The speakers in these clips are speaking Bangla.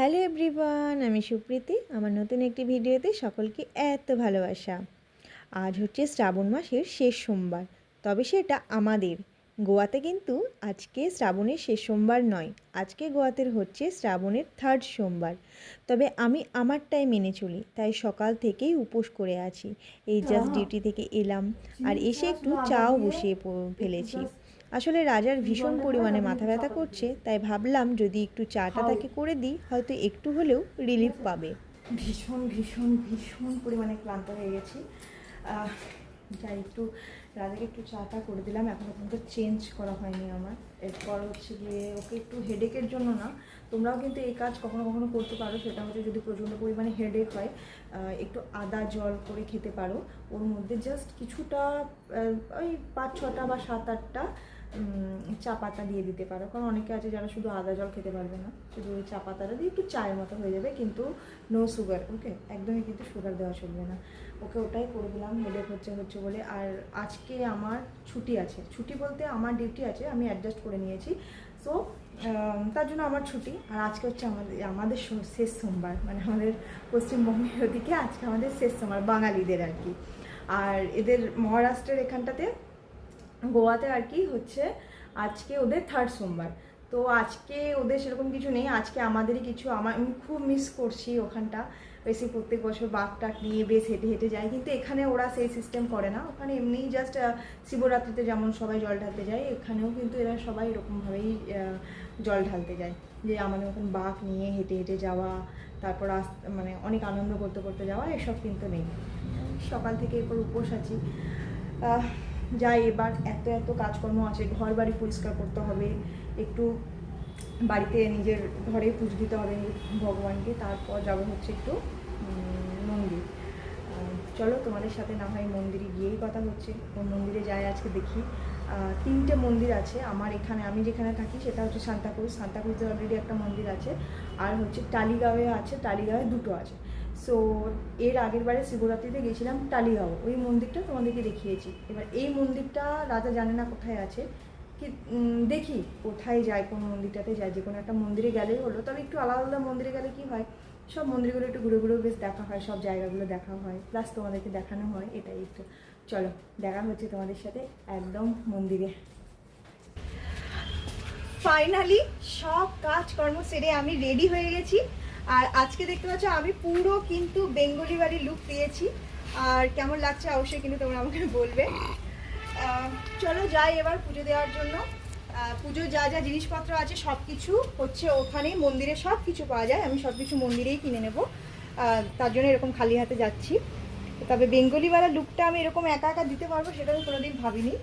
হ্যালো এভরিওয়ান আমি সুপ্রীতি। আমার নতুন একটি ভিডিওতে সকলকে এত ভালোবাসা। আজ হচ্ছে শ্রাবণ মাসের শেষ সোমবার তবে সেটা আমাদের। গোয়াতে কিন্তু আজকে শ্রাবণের শেষ সোমবার নয় আজকে গোয়াতে হচ্ছে শ্রাবণের থার্ড সোমবার। তবে আমি আমারটাই মেনে চলি তাই সকাল থেকেই উপোস করে আছি। এই জাস্ট ডিউটি থেকে এলাম আর এসে একটু চাও বসিয়ে ফেলেছি। আসলে রাজার ভীষণ পরিমাণে মাথা ব্যথা করছে তাই ভাবলাম যদি একটু চাটা তাকে করে দিই হয়তো একটু হলেও রিলিফ পাবে। ভীষণ ভীষণ ভীষণ পরিমাণে ক্লান্ত হয়ে গেছি। যাই একটু রাজাকে একটু চাটা করে দিলাম এখনও পর্যন্ত চেঞ্জ করা হয়নি আমার। এরপর হচ্ছে গিয়ে ওকে একটু হেডেকের জন্য না তোমরাও কিন্তু এই কাজ কখনো কখনো করতে পারো সেটা হচ্ছে যদি প্রচণ্ড পরিমাণে হেডেক হয় একটু আদা জল করে খেতে পারো। ওর মধ্যে জাস্ট কিছুটা ওই পাঁচ ছটা বা সাত আটটা চা পাতা দিয়ে দিতে পারো। কারণ অনেকে আছে যারা শুধু আদা জল খেতে পারবে না। শুধু ওই চা পাতাটা দিয়ে একটু চায়ের মতো হয়ে যাবে, কিন্তু নো সুগার ওকে একদমই কিন্তু সুগার দেওয়া চলবে না। ওকে ওটাই করে দিলাম হেডেক হচ্ছে হচ্ছে বলে। আর আজকে আমার ছুটি আছে। ছুটি বলতে আমার ডিউটি আছে, আমি অ্যাডজাস্ট করে নিয়েছি। সো তার জন্য আমার ছুটি। আর আজকে হচ্ছে আমাদের আমাদের শেষ সোমবার। মানে আমাদের পশ্চিমবঙ্গের ওদিকে আজকে আমাদের শেষ সোমবার, বাঙালিদের আর কি। আর এদের মহারাষ্ট্রের এখানটাতে গোয়াতে আর কি হচ্ছে আজকে ওদের থার্ড সোমবার। তো আজকে ওদের সেরকম কিছু নেই, আজকে আমাদেরই কিছু, আমার, আমি খুব মিস করছি ওখানটা। বেশি প্রত্যেক বছর বাঘ টাক নিয়ে বেশ হেঁটে হেঁটে যায় কিন্তু এখানে ওরা সেই সিস্টেম করে না। ওখানে এমনিই জাস্ট শিবরাত্রিতে যেমন সবাই জল ঢালতে যায়, এখানেও কিন্তু এরা সবাই এরকমভাবেই জল ঢালতে যায়। যে আমাদের মতন বাঘ নিয়ে হেঁটে হেঁটে যাওয়া, তারপর মানে অনেক আনন্দ করতে করতে যাওয়া, এসব কিন্তু নেই। সকাল থেকে এরপর উপোস আছি। যাই, এবার এত এত কাজকর্ম আছে ঘর বাড়ি পরিষ্কার করতে হবে, একটু বাড়িতে নিজের ঘরে পুজো দিতে হবে ভগবানকে, তারপর যাব হচ্ছে একটু মন্দির। চলো তোমাদের সাথে না হয় মন্দিরে গিয়েই কথা হচ্ছে, কোন মন্দিরে যাই আজকে দেখি। তিনটে মন্দির আছে, আমার এখানে, আমি যেখানে থাকি সেটা হচ্ছে সান্তাক্রুজ সান্তাক্রুজে অলরেডি একটা মন্দির আছে, আর হচ্ছে টালিগাঁওয়ে আছে, টালিগাঁওয়ে দুটো আছে। সো এর আগের বারে শিবরাত্রিতে গেছিলাম টালিগাঁও। ওই মন্দিরটা তোমাদেরকে দেখিয়েছি। এবার এই মন্দিরটা রাজা জানে না কোথায় আছে। কি দেখি কোথায় যায়, কোন মন্দিরটাতে যায়। যে কোনো একটা মন্দিরে গেলেই হলো, তবে একটু আলাদা আলাদা মন্দিরে গেলে কি হয়, সব মন্দিরগুলো একটু ঘুরে ঘুরেও বেশ দেখা হয়, সব জায়গাগুলো দেখা হয়। প্লাস তোমাদেরকে দেখানো হয়, এটাই একটু। চলো, দেখা হচ্ছে তোমাদের সাথে একদম মন্দিরে। ফাইনালি সব কাজকর্ম সেরে আমি রেডি হয়ে গেছি। আর আজকে দেখতে পাচ্ছ আমি পুরো কিন্তু বেঙ্গলি বাড়ির লুক পেয়েছি। আর কেমন লাগছে অবশ্যই কিন্তু তোমরা আমাকে বলবে। চলো যাই এবার পুজো দেওয়ার জন্য। পুজোর যা যা জিনিসপত্র আছে সব কিছু হচ্ছে ওখানেই, মন্দিরে সব কিছু পাওয়া যায়। আমি সব কিছু মন্দিরেই কিনে নেব। তার জন্য এরকম খালি হাতে যাচ্ছি। তবে বেঙ্গলিওয়ালা লুকটা আমি এরকম একা একা দিতে পারব সেটা আমি কোনোদিন ভাবিনি।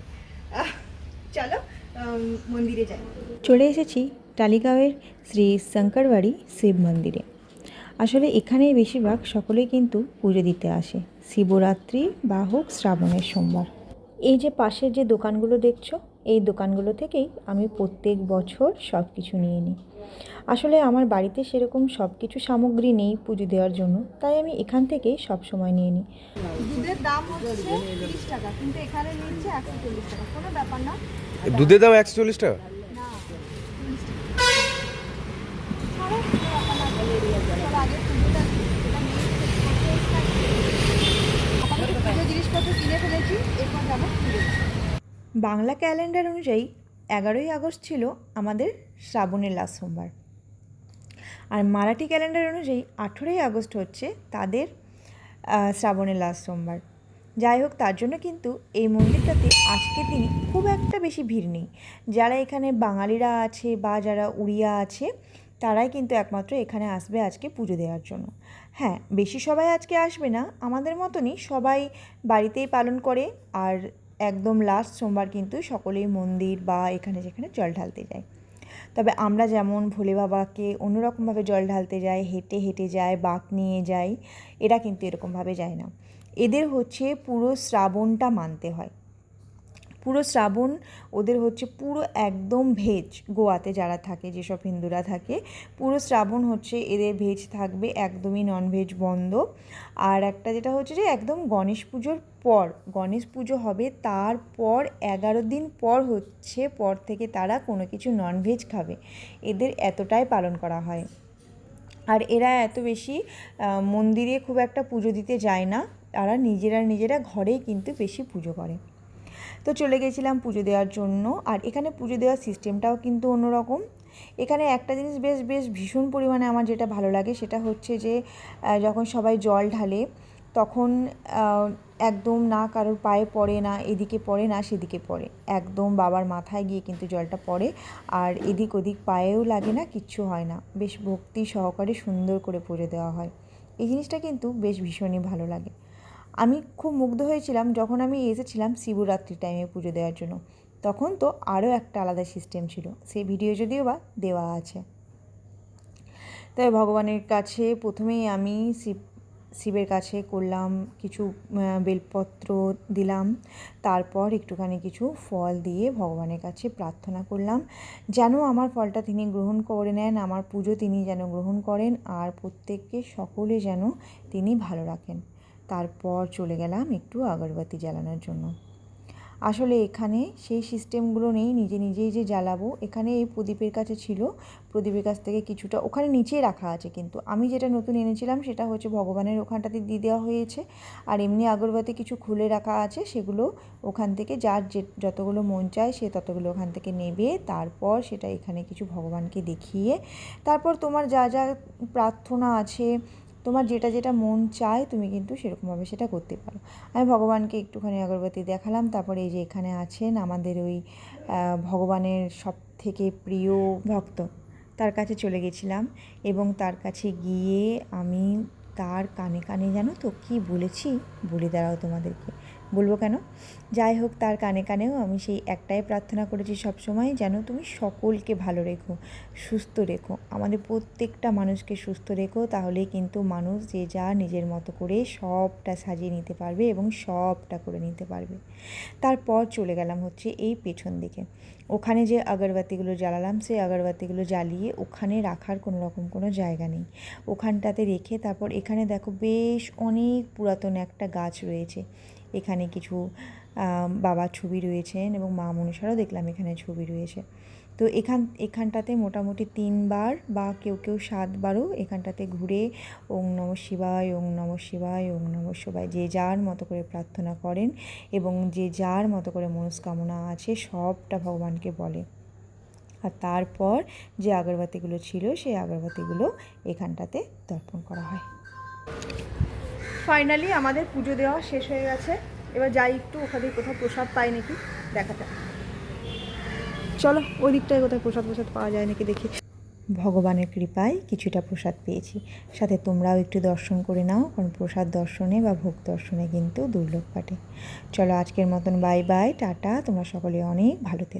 চলো মন্দিরে যাই। চলে এসেছি টালিগাঁওয়ের শ্রী শঙ্করবাড়ি শিব মন্দিরে। আসলে এখানেই বেশিরভাগ সকলেই কিন্তু পুজো দিতে আসে। শিবরাত্রি বা হোক শ্রাবণের সোমবার। এই যে পাশের যে দোকানগুলো দেখছ এই দোকানগুলো থেকেই আমি প্রত্যেক বছর সব কিছু নিয়ে নিই। আসলে আমার বাড়িতে সেরকম সব কিছু সামগ্রী নেই পুজো দেওয়ার জন্য তাই আমি এখান থেকেই সব সময় নিয়ে নিই। দুধের দাম হচ্ছে টাকা কিন্তু এখানে নিচ্ছে টাকা। কোনো ব্যাপার না। দুধের দাম একশো চল্লিশ টাকা না ছাড়ো, কোনো ব্যাপার না। চলো আগে পুজোটা দিই, সেটা নিয়ে আপাতত পুজো জিনিসপত্র কিনে ফেলেছি এরপর যাব পুজো দিতে। বাংলা ক্যালেন্ডার অনুযায়ী এগারোই আগস্ট ছিল আমাদের শ্রাবণের লাস্ট সোমবার। আর মারাঠি ক্যালেন্ডার অনুযায়ী আঠেরোই আগস্ট হচ্ছে তাদের শ্রাবণের লাস্ট সোমবার। যাই হোক, তার জন্য কিন্তু এই মন্দিরটাতে আজকে দিনে খুব একটা বেশি ভিড় নেই। যারা এখানে বাঙালিরা আছে বা যারা উড়িয়া আছে, তারাই কিন্তু একমাত্র এখানে আসবে আজকে পুজো দেওয়ার জন্য। হ্যাঁ বেশি সবাই আজকে আসবে না, আমাদের মতনই সবাই বাড়িতেই পালন করে। আর একদম লাস্ট সোমবার কিন্তু সকলেই মন্দির বা এখানে যেখানে জল ঢালতে যায়। তবে আমরা যেমন ভোলে বাবাকে অন্যরকমভাবে জল ঢালতে যাই, হেঁটে হেঁটে যায় বাঁক নিয়ে যাই, এরা কিন্তু এরকমভাবে যায় না। এদের হচ্ছে পুরো শ্রাবণটা মানতে হয়। পুরো শ্রাবণ ওদের হচ্ছে পুরো একদম ভেজ গোয়াতে যারা থাকে, যেসব হিন্দুরা থাকে, পুরো শ্রাবণ হচ্ছে এদের ভেজ থাকবে, একদমই ননভেজ বন্ধ। আর একটা যেটা হচ্ছে যে একদম গণেশ পুজোর পর, গণেশ পুজো হবে তারপর এগারো দিন পর হচ্ছে পর থেকে তারা কোনো কিছু ননভেজ খাবে। এদের এতটাই পালন করা হয়। আর এরা এত বেশি মন্দিরে খুব একটা পুজো দিতে যায় না, তারা নিজেরা নিজেরা ঘরেই কিন্তু বেশি পুজো করে। তো চলে গেছিলাম পুজো দেওয়ার জন্য। আর এখানে পুজো দেওয়ার সিস্টেমটাও কিন্তু অন্যরকম। এখানে একটা জিনিস বেশ বেশ ভীষণ পরিমাণে আমার যেটা ভালো লাগে সেটা হচ্ছে যে যখন সবাই জল ঢালে তখন একদম না কারোর পায়ে পড়ে না, এদিকে পড়ে না, সেদিকে পড়ে। একদম বাবার মাথায় গিয়ে কিন্তু জলটা পড়ে। আর এদিক ওদিক পায়েও লাগে না, কিচ্ছু হয় না। বেশ ভক্তি সহকারে সুন্দর করে পুজো দেওয়া হয়। এই জিনিসটা কিন্তু বেশ ভীষণই ভালো লাগে। আমি খুব মুগ্ধ হয়েছিলাম যখন আমি এসেছিলাম শিবরাত্রির টাইমে পুজো দেওয়ার জন্য। তখন তো আরও একটা আলাদা সিস্টেম ছিল, সেই ভিডিও যদিও বা দেওয়া আছে। তাই ভগবানের কাছে প্রথমেই আমি শিব, শিবের কাছে করলাম কিছু বেলপত্র দিলাম। তারপর একটুখানি কিছু ফল দিয়ে ভগবানের কাছে প্রার্থনা করলাম, যেন আমার ফলটা তিনি গ্রহণ করে নেন, আমার পুজো তিনি যেন গ্রহণ করেন, আর প্রত্যেককে সকলে যেন তিনি ভালো রাখেন। তারপর চলে গেলাম একটু আগরবাতি জ্বালানোর জন্য। আসলে এখানে সেই সিস্টেমগুলো নেই, নিজে নিজেই যে জ্বালাবো, এখানে এই প্রদীপের কাছে ছিল। প্রদীপের কাছ থেকে কিছুটা ওখানে নিচেই রাখা আছে কিন্তু। আমি যেটা নতুন এনেছিলাম সেটা হচ্ছে ভগবানের ওখানটাতে দিয়ে দেওয়া হয়েছে। আর এমনি আগরবাতি কিছু খুলে রাখা আছে, সেগুলো ওখান থেকে যার যে যতগুলো মন চায় সে ততগুলো ওখান থেকে নেবে। তারপর সেটা এখানে কিছু ভগবানকে দেখিয়ে, তারপর তোমার যা যা প্রার্থনা আছে তোমার যেটা যেটা মন চায় তুমি কিন্তু সেরকমভাবে সেটা করতে পারো। আমি ভগবানকে একটুখানি আগরবাতি দেখালাম, তারপরে এই যে এখানে আছেন আমাদের ওই ভগবানের সব থেকে প্রিয় ভক্ত, তার কাছে চলে গেছিলাম এবং তার কাছে গিয়ে আমি তার কানে কানে জানো তো কী বলেছি? বলে দাঁড়াও তোমাদেরকে। বলব কেন? যাই হোক, তার কানে কানেও আমি সেই একটাই প্রার্থনা করেছি সব সময় যেন তুমি সকলকে ভালো রেখো, সুস্থ রেখো। আমাদের প্রত্যেকটা মানুষকে সুস্থ রেখো তাহলে কিন্তু মানুষ যে যা নিজের মতো করে সবটা সাজিয়ে নিতে পারবে এবং সবটা করে নিতে পারবে। তারপর চলে গেলাম হচ্ছে এই পেছন দিকে। ওখানে যে আগরবাতিগুলো জ্বালালাম, সেই আগরবাতিগুলো জ্বালিয়ে ওখানে রাখার কোনো রকম কোনো জায়গা নেই। ওখানটাতে রেখে তারপর এখানে দেখো বেশ অনেক পুরাতন একটা গাছ রয়েছে। এখানে কিছু বাবার ছবি রয়েছেন এবং মা মনসারও দেখলাম এখানে ছবি রয়েছে। তো এখান, এখানটাতে মোটামুটি তিনবার বা কেউ কেউ সাতবারও এখানটাতে ঘুরে ওং নম শিবায়, ওং নম শিবায়, ওং নম শিবায় যে যার মতো করে প্রার্থনা করেন এবং যে যার মতো করে মনস্কামনা আছে সবটা ভগবানকে বলে। আর তারপর যে আগরবাতিগুলো ছিল সেই আগরবাতিগুলো এখানটাতে দর্পণ করা হয়। ফাইনালি আমাদের পুজো দেওয়া শেষ হয়ে গেছে। এবার যাই একটু ওখানে কোথাও প্রসাদ পাই নাকি দেখা যাক চলো, ওই দিকটায় কোথায় প্রসাদ প্রসাদ পাওয়া যায় নাকি দেখি। ভগবানের কৃপায় কিছুটা প্রসাদ পেয়েছি। সাথে তোমরাও একটু দর্শন করে নাও, কারণ প্রসাদ দর্শনে বা ভোগ দর্শনে কিন্তু দুর্লভ কাটে চলো আজকের মতন বাই বাই টাটা। তোমরা সকলে অনেক ভালো